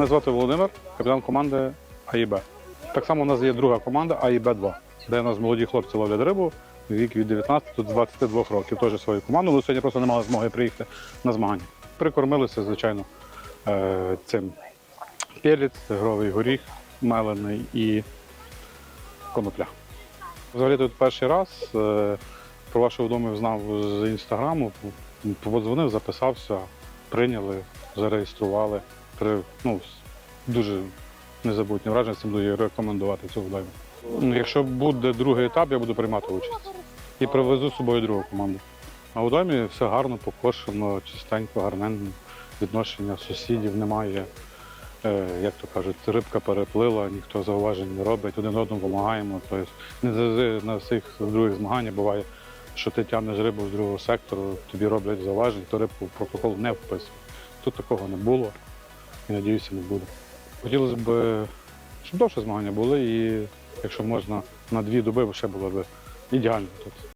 Мене звати Володимир, капітан команди АІБ. Так само у нас є друга команда АІБ-2, де у нас молоді хлопці ловлять рибу, вік від 19 до 22 років. Теж свою команду, але сьогодні просто не мали змоги приїхати на змагання. Прикормилися, звичайно, е, цим пелець, тигровий горіх, мелений і конопля. Взагалі тут перший раз е, про вашу вдому знав з інстаграму, подзвонив, записався, прийняли, зареєстрували. Ну, дуже незабутні враження, цим буду рекомендувати цю вдайму. Ну, Якщо буде другий етап, я буду приймати участь. І привезу з собою другу команду. А у домі все гарно, покошено, чистенько, гарненно. Відношення сусідів немає. Е, як то кажуть, рибка переплила, ніхто зауважень не робить, один одному допомагаємо. Тобто не завжди на всіх других змаганнях буває, що ти тягнеш рибу з другого сектору, тобі роблять зауваження, то рибку в протокол не вписують. Тут такого не було і надіюся, не буде. Хотілося б, щоб довше змагання були, і якщо можна на дві доби, ще було б ідеально тут.